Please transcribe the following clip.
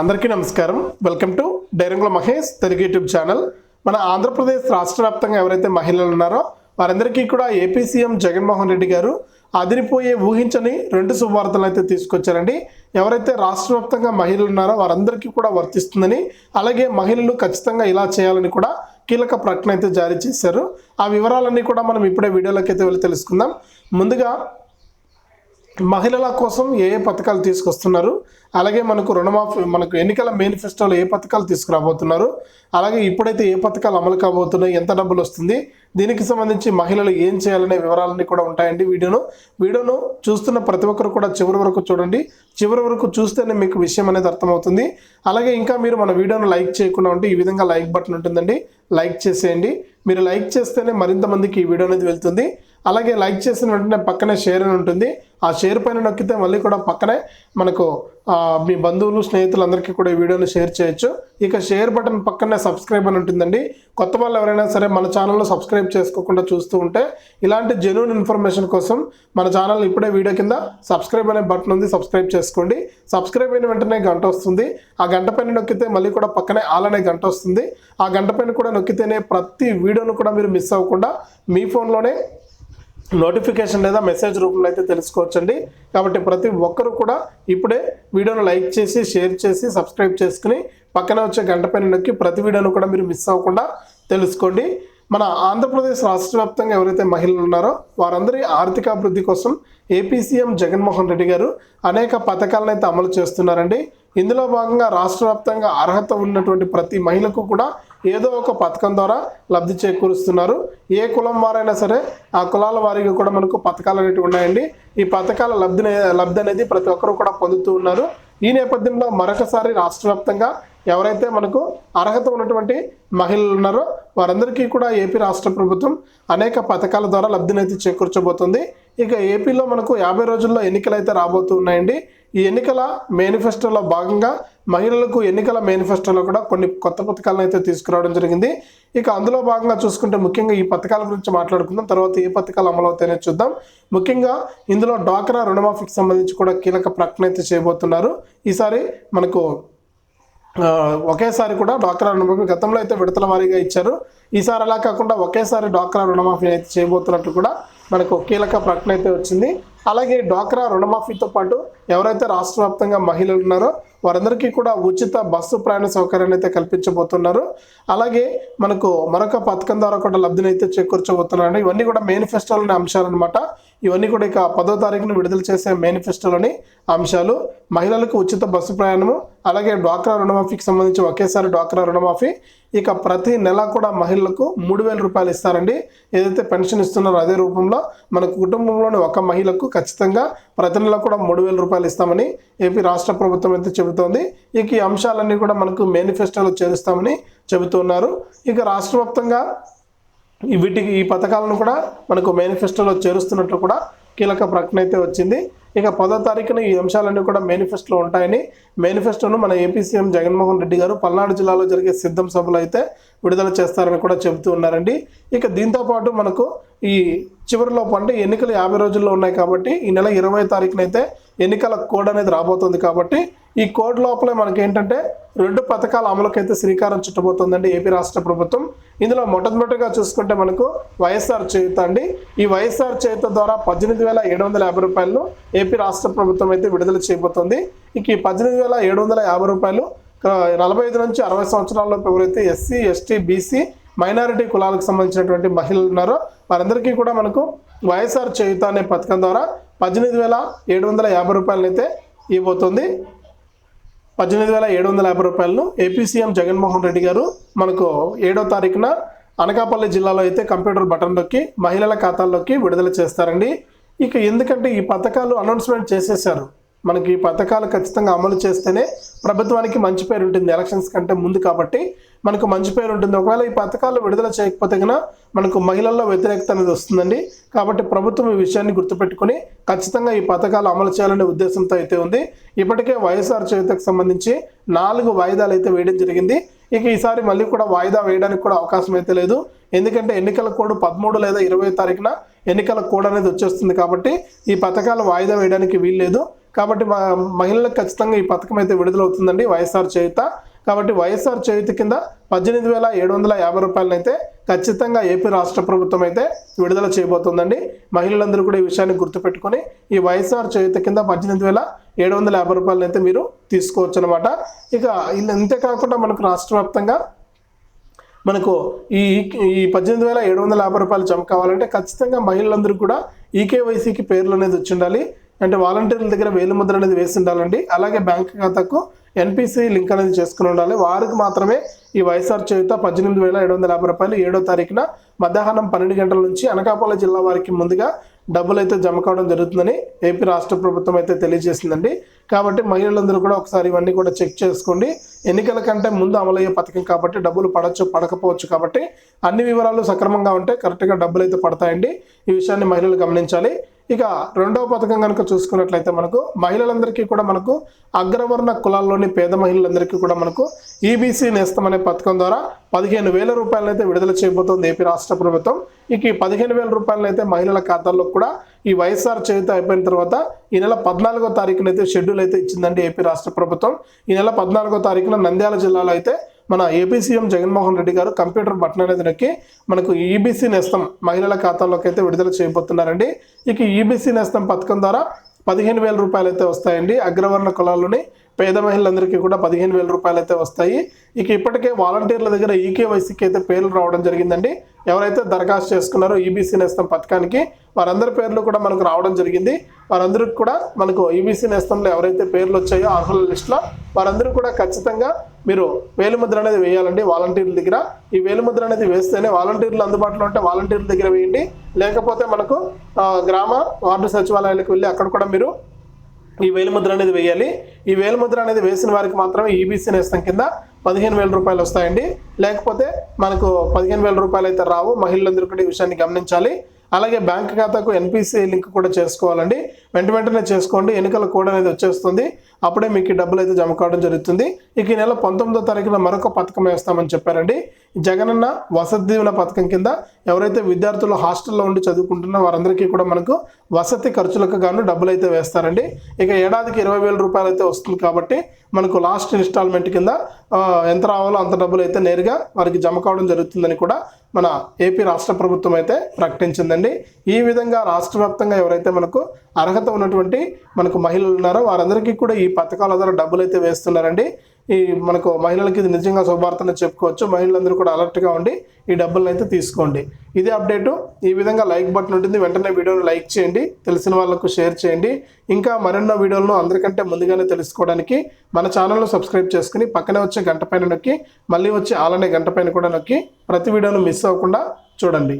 అందరికీ నమస్కారం. Welcome to Dairangula Mahesh Telugu YouTube channel. మన ఆంధ్రప్రదేశ్ రాష్ట్ర వ్యాప్తంగా ఎవరైతే మహిళలు ఉన్నారో వారందరికీ కూడా ఏపీ సీఎం జగన్మోహన్ రెడ్డి గారు అదిరిపోయే ఊహించని రెండు శుభవార్తలు అయితే తీసుకొచ్చారండి. ఎవరైతే రాష్ట్ర వ్యాప్తంగా మహిళలు ఉన్నారో వారందరికీ కూడా వర్తిస్తుందని అలాగే మహిళలు ఖచ్చితంగా ఇలా చేయాలని కూడా కీలక ప్రకటన అయితే జారీ చేశారు. ఆ వివరాలన్నీ కూడా మనం ఇప్పుడే వీడియోలోకి అయితే వెళ్ళి తెలుసుకుందాం. ముందుగా మహిళల కోసం ఏ ఏ పథకాలు తీసుకొస్తున్నారు? అలాగే మనకు రుణమాఫీ మనకు ఎన్నికల మేనిఫెస్టోలో ఏ పథకాలు తీసుకురాబోతున్నారు? అలాగే ఇప్పుడైతే ఏ పథకాలు అమలు కాబోతున్నాయి? ఎంత డబ్బులు వస్తుంది? దీనికి సంబంధించి మహిళలు ఏం చేయాలనే వివరాలన్నీ కూడా ఉంటాయండి వీడియోను వీడియోను చూస్తున్న ప్రతి ఒక్కరు కూడా చివరి వరకు చూడండి. చివరి వరకు చూస్తేనే మీకు విషయం అనేది అర్థమవుతుంది. అలాగే ఇంకా మీరు మన వీడియోను లైక్ చేయకుండా ఉంటే ఈ విధంగా లైక్ బటన్ ఉంటుందండి. లైక్ చేసేయండి. మీరు లైక్ చేస్తేనే మరింత మందికి ఈ వీడియో అనేది వెళ్తుంది. అలాగే లైక్ చేసిన వెంటనే పక్కనే షేర్ అని ఉంటుంది. ఆ షేర్ పైన నొక్కితే మళ్ళీ కూడా పక్కనే మనకు మీ బంధువులు స్నేహితులందరికీ కూడా ఈ వీడియోని షేర్ చేయొచ్చు. ఇక షేర్ బటన్ పక్కనే సబ్స్క్రైబ్ అని ఉంటుందండి. కొత్త వాళ్ళు ఎవరైనా సరే మన ఛానల్లో సబ్స్క్రైబ్ చేసుకోకుండా చూస్తూ ఉంటే ఇలాంటి జెన్యున్ ఇన్ఫర్మేషన్ కోసం మన ఛానల్ ఇప్పుడే వీడియో కింద సబ్స్క్రైబ్ అనే బటన్ ఉంది. సబ్స్క్రైబ్ చేసుకోండి. సబ్స్క్రైబ్ అయిన వెంటనే గంట వస్తుంది. ఆ గంట పైన నొక్కితే మళ్ళీ కూడా పక్కనే ఆల్ అనే గంట వస్తుంది. ఆ గంట పైన కూడా నొక్కితేనే ప్రతి వీడియోను కూడా మీరు మిస్ అవ్వకుండా మీ ఫోన్లోనే నోటిఫికేషన్ లేదా మెసేజ్ రూపంలో అయితే తెలుసుకోవచ్చండి. కాబట్టి ప్రతి ఒక్కరు కూడా ఇప్పుడే వీడియోను లైక్ చేసి షేర్ చేసి సబ్స్క్రైబ్ చేసుకుని పక్కన వచ్చే గంట పైన నొక్కి ప్రతి వీడియోను కూడా మీరు మిస్ అవ్వకుండా తెలుసుకోండి. మన ఆంధ్రప్రదేశ్ రాష్ట్ర వ్యాప్తంగా ఎవరైతే మహిళలు ఉన్నారో వారందరి ఆర్థికాభివృద్ధి కోసం ఏపీ సీఎం జగన్మోహన్ రెడ్డి గారు అనేక పథకాలను అయితే అమలు చేస్తున్నారండి. ఇందులో భాగంగా రాష్ట్ర వ్యాప్తంగా అర్హత ఉన్నటువంటి ప్రతి మహిళకు కూడా ఏదో ఒక పథకం ద్వారా లబ్ధి చేకూరుస్తున్నారు. ఏ కులం వారైనా సరే ఆ కులాల వారికి కూడా మనకు పథకాలు అనేవి ఉన్నాయండి. ఈ పథకాల లబ్ధి లబ్ధి అనేది ప్రతి ఒక్కరు కూడా పొందుతూ ఉన్నారు. ఈ నేపథ్యంలో మరొకసారి రాష్ట్ర వ్యాప్తంగా ఎవరైతే మనకు అర్హత ఉన్నటువంటి మహిళలు ఉన్నారో వారందరికీ కూడా ఏపీ రాష్ట్ర ప్రభుత్వం అనేక పథకాల ద్వారా లబ్ధినైతే చేకూర్చబోతుంది. ఇక ఏపీలో మనకు యాభై రోజుల్లో ఎన్నికలు అయితే రాబోతూ ఉన్నాయండి. ఈ ఎన్నికల మేనిఫెస్టోలో భాగంగా మహిళలకు ఎన్నికల మేనిఫెస్టోలో కూడా కొన్ని కొత్త పథకాలను అయితే తీసుకురావడం జరిగింది. ఇక అందులో భాగంగా చూసుకుంటే ముఖ్యంగా ఈ పథకాల గురించి మాట్లాడుకుందాం. తర్వాత ఏ పథకాలు అమలు అవుతాయనే చూద్దాం. ముఖ్యంగా ఇందులో డ్వాక్రా రుణమాఫీకి సంబంధించి కూడా కీలక ప్రకటన అయితే చేయబోతున్నారు. ఈసారి మనకు ఒకేసారి కూడా డ్వాక్రా రుణమాఫీ గతంలో అయితే విడతల వారీగా ఇచ్చారు. ఈసారి అలా కాకుండా ఒకేసారి డ్వాక్రా రుణమాఫీ అయితే చేయబోతున్నట్టు కూడా మనకు కీలక ప్రకటన అయితే వచ్చింది. అలాగే డ్వాక్రా రుణమాఫీతో పాటు ఎవరైతే రాష్ట్ర వ్యాప్తంగా మహిళలు ఉన్నారో వారందరికీ కూడా ఉచిత బస్సు ప్రయాణ సౌకర్యాన్ని అయితే కల్పించబోతున్నారు. అలాగే మనకు మరొక పథకం ద్వారా కూడా లబ్ధిని అయితే చేకూర్చబోతున్నారు ఇవన్నీ కూడా మేనిఫెస్టోలోని అంశాలు అనమాట ఇవన్నీ కూడా ఇక పదో తారీఖున విడుదల చేసే మేనిఫెస్టోలోని అంశాలు మహిళలకు ఉచిత బస్సు ప్రయాణము అలాగే డ్వాక్రా రుణమాఫీకి సంబంధించి ఒకేసారి డ్వాక్రా రుణమాఫీ. ఇక ప్రతి నెల కూడా మహిళలకు మూడు వేల రూపాయలు ఇస్తారండి. ఏదైతే పెన్షన్ ఇస్తున్నారో అదే రూపంలో మన కుటుంబంలోని ఒక మహిళకు ఖచ్చితంగా ప్రతి నెల కూడా మూడు వేల రూపాయలు ఇస్తామని ఏపీ రాష్ట్ర ప్రభుత్వం అయితే చెబుతోంది. ఇక ఈ అంశాలన్నీ కూడా మనకు మేనిఫెస్టోలో చేరుస్తామని చెబుతున్నారు. ఇక రాష్ట్ర వ్యాప్తంగా వీటికి ఈ పథకాలను కూడా మనకు మేనిఫెస్టోలో చేరుస్తున్నట్టు కూడా కీలక ప్రకటన అయితే వచ్చింది. ఇక పదో తారీఖున ఈ అంశాలన్నీ కూడా మేనిఫెస్టోలో ఉంటాయని మేనిఫెస్టోను మన ఏపీ సీఎం జగన్మోహన్ రెడ్డి గారు పల్నాడు జిల్లాలో జరిగే సిద్ధం సభలు అయితే విడుదల చేస్తారని కూడా చెబుతూ ఉన్నారండి. ఇక దీంతో పాటు మనకు ఈ చివరిలోపు అంటే ఎన్నికలు యాభై రోజుల్లో ఉన్నాయి కాబట్టి ఈ నెల ఇరవై తారీఖున అయితే ఎన్నికల కోడ్ అనేది రాబోతుంది కాబట్టి ఈ కోడ్ లోపలే మనకి ఏంటంటే రెండు పథకాల అమలుకైతే శ్రీకారం చుట్టబోతోందండి ఏపీ రాష్ట్ర ప్రభుత్వం. ఇందులో మొట్టమొదటిగా చూసుకుంటే మనకు వైఎస్ఆర్ చేయుత అండి. ఈ వైఎస్ఆర్ చేయుత ద్వారా పద్దెనిమిది వేల ఏడు వందల యాభై రూపాయలను ఏపీ రాష్ట్ర ప్రభుత్వం అయితే విడుదల చేయబోతుంది. ఇక ఈ పద్దెనిమిది వేల ఏడు వందల యాభై రూపాయలు నలభై ఐదు నుంచి అరవై సంవత్సరాలలోపు ఎవరైతే ఎస్సీ ఎస్టీ బీసీ మైనారిటీ కులాలకు సంబంధించినటువంటి మహిళలు ఉన్నారో వారందరికీ కూడా మనకు వైఎస్ఆర్ చేయుత అనే పథకం ద్వారా పద్దెనిమిది వేల ఏడు వందల యాభై రూపాయలు అయితే పద్దెనిమిది వేల ఏడు వందల యాభై రూపాయలను ఏపీ సీఎం జగన్మోహన్ రెడ్డి గారు మనకు ఏడో తారీఖున అనకాపల్లి జిల్లాలో అయితే కంప్యూటర్ బటన్లోకి మహిళల ఖాతాల్లోకి విడుదల చేస్తారండి. ఇక ఎందుకంటే ఈ పథకాలు అనౌన్స్మెంట్ చేసేసారు మనకి ఈ పథకాలు ఖచ్చితంగా అమలు చేస్తేనే ప్రభుత్వానికి మంచి పేరు ఉంటుంది. ఎలక్షన్స్ కంటే ముందు కాబట్టి మనకు మంచి పేరు ఉంటుంది. ఒకవేళ ఈ పథకాలు విడుదల చేయకపోతే కనుక మనకు మహిళల్లో వ్యతిరేకత అనేది వస్తుందండి. కాబట్టి ప్రభుత్వం ఈ విషయాన్ని గుర్తుపెట్టుకుని ఖచ్చితంగా ఈ పథకాలు అమలు చేయాలనే ఉద్దేశంతో అయితే ఉంది. ఇప్పటికే వైఎస్ఆర్ చేతకు సంబంధించి నాలుగు వాయిదాలు అయితే వేయడం జరిగింది. ఇక ఈసారి మళ్ళీ కూడా వాయిదా వేయడానికి కూడా అవకాశం అయితే లేదు. ఎందుకంటే ఎన్నికల కోడ్ పదమూడు లేదా ఇరవై తారీఖున ఎన్నికల కోడ్ అనేది వచ్చేస్తుంది కాబట్టి ఈ పథకాలు వాయిదా వేయడానికి వీల్లేదు. కాబట్టి మహిళలకు ఖచ్చితంగా ఈ పథకం అయితే విడుదలవుతుందండి వైఎస్ఆర్ చేయుత. కాబట్టి వైఎస్ఆర్ చేయుత కింద పద్దెనిమిది వేల ఏడు వందల యాభై రూపాయలనైతే ఖచ్చితంగా ఏపీ రాష్ట్ర ప్రభుత్వం అయితే విడుదల చేయబోతుందండి. మహిళలందరూ కూడా ఈ విషయాన్ని గుర్తుపెట్టుకొని ఈ వైఎస్ఆర్ చేయుత కింద పద్దెనిమిది వేల ఏడు వందల యాభై రూపాయలనైతే మీరు తీసుకోవచ్చు అనమాట ఇక అంతేకాకుండా మనకు రాష్ట్ర వ్యాప్తంగా మనకు ఈ ఈ పద్దెనిమిది వేల ఏడు వందల యాభై రూపాయలు జమ కావాలంటే ఖచ్చితంగా మహిళలందరూ కూడా ఈకేవైసీకి పేర్లు అనేది వచ్చి ఉండాలి అంటే వాలంటీర్ల దగ్గర వేలు ముద్ర అనేది వేసి ఉండాలండి. అలాగే బ్యాంక్ ఖాతాకు ఎన్పిసి లింక్ అనేది చేసుకుని ఉండాలి. వారికి మాత్రమే ఈ వైఎస్ఆర్ చేయుత పద్దెనిమిది వేల ఏడు వందల యాభై రూపాయలు ఏడో తారీఖున మధ్యాహ్నం పన్నెండు గంటల నుంచి అనకాపల్లి జిల్లా వారికి ముందుగా డబ్బులు అయితే జమ కావడం జరుగుతుందని ఏపీ రాష్ట్ర ప్రభుత్వం అయితే తెలియజేసిందండి. కాబట్టి మహిళలందరూ కూడా ఒకసారి ఇవన్నీ కూడా చెక్ చేసుకోండి. ఎన్నికల కంటే ముందు అమలయ్యే పథకం కాబట్టి డబ్బులు పడవచ్చు పడకపోవచ్చు కాబట్టి అన్ని వివరాలు సక్రమంగా ఉంటే కరెక్ట్గా డబ్బులు అయితే పడతాయండి. ఈ విషయాన్ని మహిళలు గమనించాలి. ఇక రెండవ పథకం కనుక చూసుకున్నట్లయితే మనకు మహిళలందరికీ కూడా మనకు అగ్రవర్ణ కులాల్లోని పేద మహిళలందరికీ కూడా మనకు ఈబీసీ నేస్తం అనే పథకం ద్వారా పదిహేను వేల రూపాయలను అయితే విడుదల చేయబోతోంది ఏపీ రాష్ట్ర ప్రభుత్వం. ఇక ఈ పదిహేను వేల రూపాయలను అయితే మహిళల ఖాతాల్లో కూడా ఈ వైఎస్ఆర్ చేతి అయిపోయిన తర్వాత ఈ నెల పద్నాలుగో తారీఖునైతే షెడ్యూల్ అయితే ఇచ్చిందండి ఏపీ రాష్ట్ర ప్రభుత్వం. ఈ నెల పద్నాలుగో తారీఖున నంద్యాల జిల్లాలో అయితే మన ఏపీ సీఎం జగన్మోహన్ రెడ్డి గారు కంప్యూటర్ బటన్ అనేది నొక్కి మనకు ఈబీసీ నేస్తం మహిళల ఖాతాలోకి అయితే విడుదల చేయబోతున్నారండి. ఇక ఈబీసీ నేస్తం పథకం ద్వారా పదిహేను వేల రూపాయలు అయితే వస్తాయండి. అగ్రవర్ణ కులాల్లోని పేద మహిళలందరికీ కూడా పదిహేను వేల రూపాయలు అయితే వస్తాయి. ఇక ఇప్పటికే వాలంటీర్ల దగ్గర ఈకేవైసీకి అయితే పేర్లు రావడం జరిగిందండి. ఎవరైతే దరఖాస్తు చేసుకున్నారో ఈబీసీ నేస్తం పథకానికి వారందరి పేర్లు కూడా మనకు రావడం జరిగింది. వారందరికి కూడా మనకు ఈబీసీ నేస్తంలో ఎవరైతే పేర్లు వచ్చాయో అర్హుల లిస్టులో వారందరూ కూడా ఖచ్చితంగా మీరు వేలిముద్ర అనేది వేయాలండి వాలంటీర్ల దగ్గర. ఈ వేలిముద్ర అనేది వేస్తేనే వాలంటీర్లు అందుబాటులో ఉంటే వాలంటీర్ల దగ్గర వేయండి. లేకపోతే మనకు గ్రామ వార్డు సచివాలయాలకు వెళ్ళి అక్కడ కూడా మీరు ఈ వేలిముద్ర అనేది వేయాలి. ఈ వేలిముద్ర అనేది వేసిన వారికి మాత్రమే ఈబీసీ నేస్తం కింద పదిహేను వేల రూపాయలు వస్తాయండి. లేకపోతే మనకు పదిహేను వేల రూపాయలు అయితే రావు. మహిళలందరూ కూడా ఈ విషయాన్ని గమనించాలి. అలాగే బ్యాంక్ ఖాతాకు ఎన్పిసి లింక్ కూడా చేసుకోవాలండి. వెంట వెంటనే చేసుకోండి. ఎన్నికల కోడ్ అనేది వచ్చేస్తుంది. అప్పుడే మీకు డబ్బులు అయితే జమ కావడం జరుగుతుంది. ఇక ఈ నెల పంతొమ్మిదో తారీఖున మరొక పథకం వేస్తామని చెప్పారండి. జగనన్న వసతి దీవెన పథకం కింద ఎవరైతే విద్యార్థులు హాస్టల్లో ఉండి చదువుకుంటున్న వారందరికీ కూడా మనకు వసతి ఖర్చులకు గాను డబ్బులు అయితే వేస్తారండి. ఇక ఏడాదికి ఇరవై వేల రూపాయలు అయితే వస్తుంది కాబట్టి మనకు లాస్ట్ ఇన్స్టాల్మెంట్ కింద ఎంత రావాలో అంత డబ్బులు అయితే నేరుగా వారికి జమ కావడం జరుగుతుందని కూడా మన ఏపీ రాష్ట్ర ప్రభుత్వం అయితే ప్రకటించిందండి. ఈ విధంగా రాష్ట్ర ఎవరైతే మనకు అర్హత ఉన్నటువంటి మనకు మహిళలు ఉన్నారో వారందరికీ కూడా ఈ పథకాల ద్వారా డబ్బులు అయితే వేస్తున్నారండి. ఈ మనకు మహిళలకి ఇది నిజంగా శుభార్తనే చెప్పుకోవచ్చు. మహిళలందరూ కూడా అలర్ట్గా ఉండి ఈ డబ్బులను అయితే తీసుకోండి. ఇదే అప్డేటు ఈ విధంగా లైక్ బటన్ ఉంటుంది. వెంటనే వీడియోని లైక్ చేయండి. తెలిసిన వాళ్ళకు షేర్ చేయండి. ఇంకా మరెన్నో వీడియోలను అందరికంటే ముందుగానే తెలుసుకోవడానికి మన ఛానల్ను సబ్స్క్రైబ్ చేసుకుని పక్కనే వచ్చే గంట పైన నొక్కి మళ్ళీ వచ్చే ఆలనే గంట పైన కూడా నొక్కి ప్రతి వీడియోను మిస్ అవ్వకుండా చూడండి.